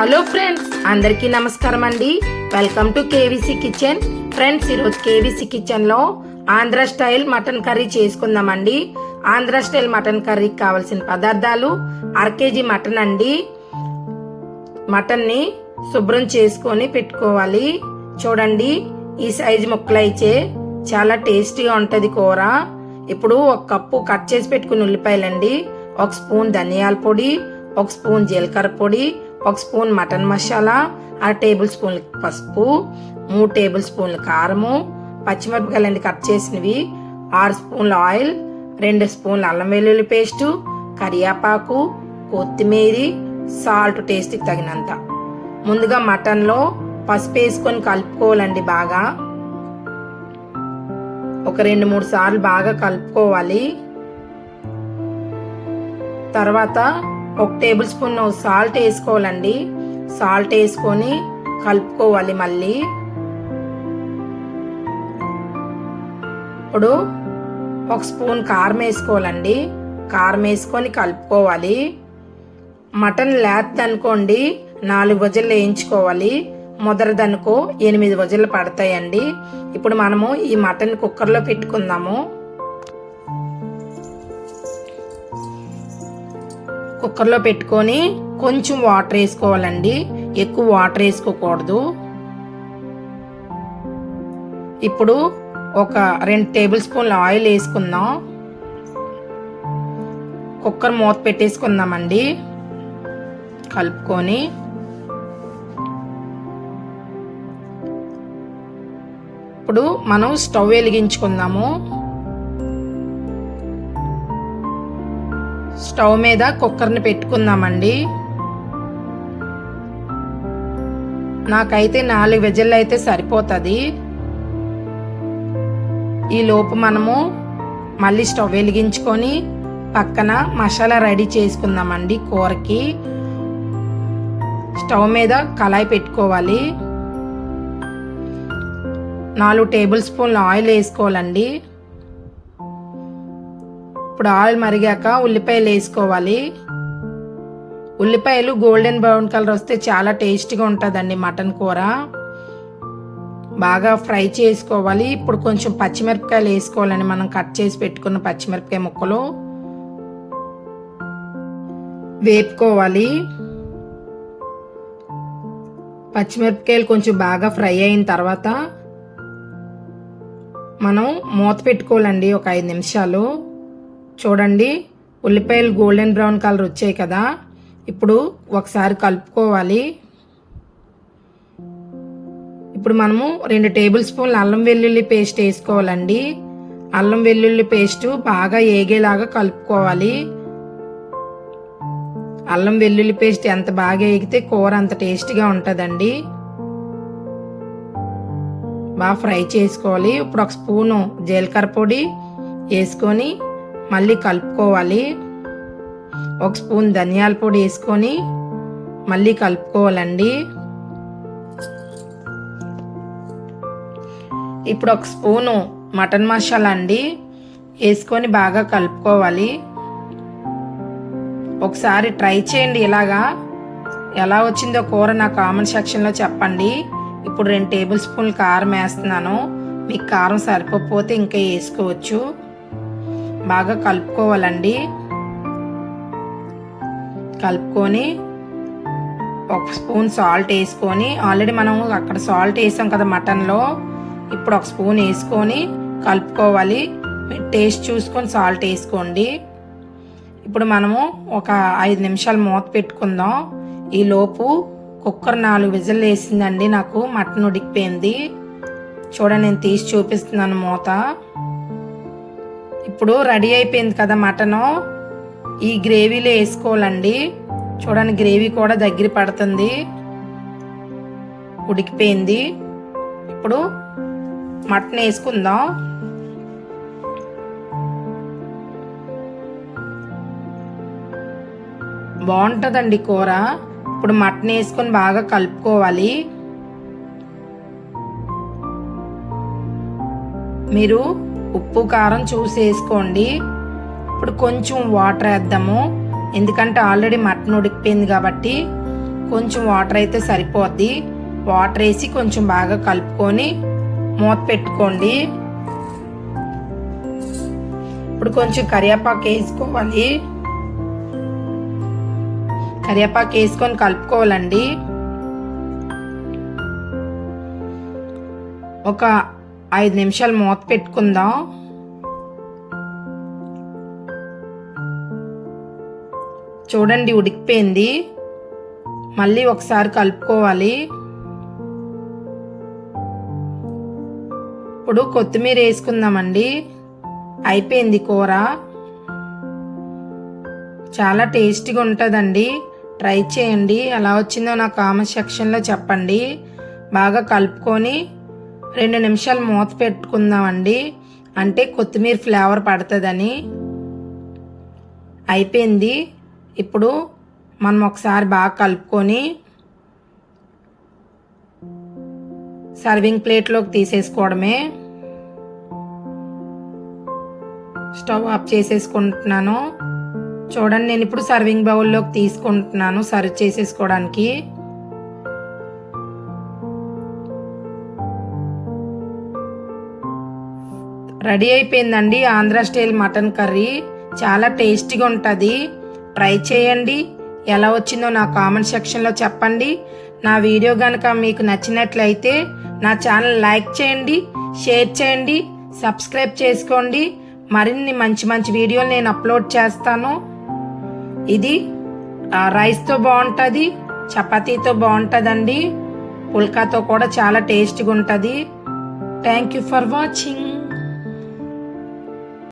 Hello friends అందరికీ నమస్కారం అండి. Welcome to KVC kitchen friends ఈరోజు కేవీసీ కిచెన్లో ఆంధ్ర స్టైల్ మటన్ కర్రీ చేసుకుందామండి. ఆంధ్ర స్టైల్ మటన్ కర్రీకి కావాల్సిన పదార్థాలు అర కేజీ మటన్ అండి. మటన్ని శుభ్రం చేసుకొని పెట్టుకోవాలి. చూడండి ఈ సైజు ముక్కలు అయితే చాలా టేస్టీగా ఉంటుంది కూర. ఇప్పుడు ఒక కప్పు కట్ చేసి పెట్టుకున్న ఉల్లిపాయలండి. ఒక స్పూన్ ధనియాల పొడి ఒక స్పూన్ జీలకర్ర పొడి ఒక స్పూన్ మటన్ మసాలా అర టేబుల్ స్పూన్ పసుపు మూడు టేబుల్ స్పూన్లు కారము పచ్చిమిరపకాయలండి కట్ చేసినవి ఆరు స్పూన్ల ఆయిల్ రెండు స్పూన్ల అల్లం వెల్లుల్లి పేస్టు కరియాపాకు కొత్తిమీర సాల్ట్ టేస్ట్కి తగినంత. ముందుగా మటన్లో పసుపు వేసుకొని కలుపుకోవాలండి బాగా. ఒక రెండు మూడు సార్లు బాగా కలుపుకోవాలి. తర్వాత ఒక టేబుల్ స్పూన్ సాల్ట్ వేసుకోవాలండి. సాల్ట్ వేసుకొని కలుపుకోవాలి మళ్ళీ. ఇప్పుడు ఒక స్పూన్ కారం వేసుకోవాలండి. కారం వేసుకొని కలుపుకోవాలి. మటన్ లేదనుకోండి నాలుగు వజలు వేయించుకోవాలి. ముదరదనుకో ఎనిమిది వజలు పడతాయండి. ఇప్పుడు మనము ఈ మటన్ కుక్కర్లో పెట్టుకుందాము. కుక్కర్లో పెట్టుకొని కొంచెం వాటర్ వేసుకోవాలండి. ఎక్కువ వాటర్ వేసుకోకూడదు. ఇప్పుడు ఒక రెండు టేబుల్ స్పూన్ల ఆయిల్ వేసుకుందాం. కుక్కర్ మూత పెట్టేసుకుందామండి. కలుపుకొని. ఇప్పుడు మనం స్టవ్ వెలిగించుకుందాము. స్టవ్ మీద కుక్కర్ని పెట్టుకుందామండి. నాకైతే నాలుగు వెజల్లో అయితే సరిపోతుంది. ఈ లోపు మనము మళ్ళీ స్టవ్ వెలిగించుకొని పక్కన మసాలా రెడీ చేసుకుందామండి కూరకి. స్టవ్ మీద కళాయి పెట్టుకోవాలి. నాలుగు టేబుల్ స్పూన్ల ఆయిల్ వేసుకోవాలండి. ఇప్పుడు ఆయిల్ మరిగాక ఉల్లిపాయలు వేసుకోవాలి. ఉల్లిపాయలు గోల్డెన్ బ్రౌన్ కలర్ వస్తే చాలా టేస్టీగా ఉంటుందండి మటన్ కూర. బాగా ఫ్రై చేసుకోవాలి. ఇప్పుడు కొంచెం పచ్చిమిరపకాయలు వేసుకోవాలండి. మనం కట్ చేసి పెట్టుకున్న పచ్చిమిరపకాయ ముక్కలు వేపుకోవాలి. పచ్చిమిరపకాయలు కొంచెం బాగా ఫ్రై అయిన తర్వాత మనం మూత పెట్టుకోవాలండి ఒక ఐదు నిమిషాలు. చూడండి ఉల్లిపాయలు గోల్డెన్ బ్రౌన్ కలర్ వచ్చాయి కదా. ఇప్పుడు ఒకసారి కలుపుకోవాలి. ఇప్పుడు మనము రెండు టేబుల్ స్పూన్లు అల్లం వెల్లుల్లి పేస్ట్ వేసుకోవాలండి. అల్లం వెల్లుల్లి పేస్ట్ బాగా ఏగేలాగా కలుపుకోవాలి. అల్లం వెల్లుల్లి పేస్ట్ ఎంత బాగా ఏగితే కూర అంత టేస్టీగా ఉంటుందండి. బాగా ఫ్రై చేసుకోవాలి. ఇప్పుడు ఒక స్పూను జీలకర్ర పొడి వేసుకొని మళ్ళీ కలుపుకోవాలి. ఒక స్పూన్ ధనియాల పొడి వేసుకొని మళ్ళీ కలుపుకోవాలండి. ఇప్పుడు ఒక స్పూను మటన్ మసాలా అండి వేసుకొని బాగా కలుపుకోవాలి. ఒకసారి ట్రై చేయండి ఇలాగా. ఎలా వచ్చిందో కూర నా కామెంట్ సెక్షన్లో చెప్పండి. ఇప్పుడు రెండు టేబుల్ స్పూన్లు కారం వేస్తున్నాను. మీకు కారం సరిపోతే ఇంకా వేసుకోవచ్చు. బాగా కలుపుకోవాలండి. కలుపుకొని ఒక స్పూన్ సాల్ట్ వేసుకొని ఆల్రెడీ మనం అక్కడ సాల్ట్ వేసాం కదా మటన్లో ఇప్పుడు ఒక స్పూన్ వేసుకొని కలుపుకోవాలి. టేస్ట్ చూసుకొని సాల్ట్ వేసుకోండి. ఇప్పుడు మనము ఒక ఐదు నిమిషాలు మూత పెట్టుకుందాం. ఈలోపు కుక్కర్ నాలుగు విజిల్ వేసిందండి నాకు మటన్ ఉడికిపోయింది. చూడండి నేను తీసి చూపిస్తున్నాను మూత. ఇప్పుడు రెడీ అయిపోయింది కదా మటను. ఈ గ్రేవీలో వేసుకోవాలండి. చూడండి గ్రేవీ కూడా దగ్గర పడుతుంది. ఉడికిపోయింది. ఇప్పుడు మటన్ వేసుకుందాం. బాగుంటుందండి కూర. ఇప్పుడు మటన్ వేసుకొని బాగా కలుపుకోవాలి. మీరు ఉప్పు కారం చూసి వేసుకోండి. ఇప్పుడు కొంచెం వాటర్ వేద్దాము. ఎందుకంటే ఆల్రెడీ మటన్ ఉడికిపోయింది కాబట్టి కొంచెం వాటర్ అయితే సరిపోద్ది. వాటర్ వేసి కొంచెం బాగా కలుపుకొని మూత పెట్టుకోండి. ఇప్పుడు కొంచెం కరివేపాకు వేసుకోవాలి. కరివేపాకు వేసుకొని కలుపుకోవాలండి. ఒక ఐదు నిమిషాలు మూత పెట్టుకుందాం? చూడండి ఉడికిపోయింది. మళ్ళీ ఒకసారి కలుపుకోవాలి. ఇప్పుడు కొత్తిమీర వేసుకుందామండి. అయిపోయింది కూర. చాలా టేస్టీగా ఉంటుందండి. ట్రై చేయండి. ఎలా వచ్చిందో నా కామెంట్ సెక్షన్లో చెప్పండి. బాగా కలుపుకొని రెండు నిమిషాలు మూత పెట్టుకుందామండి. అంటే కొత్తిమీర ఫ్లేవర్ పడుతుందని. అయిపోయింది. ఇప్పుడు మనం ఒకసారి బాగా కలుపుకొని సర్వింగ్ ప్లేట్లోకి తీసేసుకోవడమే. స్టవ్ ఆఫ్ చేసేసుకుంటున్నాను. చూడండి నేను ఇప్పుడు సర్వింగ్ బౌల్లోకి తీసుకుంటున్నాను సర్వ్ చేసేసుకోవడానికి. రెడీ అయిపోయిందండి ఆంధ్ర స్టైల్ మటన్ కర్రీ. చాలా టేస్టీగా ఉంటుంది. ట్రై చేయండి. ఎలా వచ్చిందో నా కామెంట్ సెక్షన్లో చెప్పండి. నా వీడియో కనుక మీకు నచ్చినట్లయితే నా ఛానల్ లైక్ చేయండి షేర్ చేయండి సబ్స్క్రైబ్ చేసుకోండి. మరిన్ని మంచి మంచి వీడియోలు నేను అప్లోడ్ చేస్తాను. ఇది రైస్తో బాగుంటుంది చపాతీతో బాగుంటుందండి. పుల్కాతో కూడా చాలా టేస్టీగా ఉంటుంది. Thank you for watching.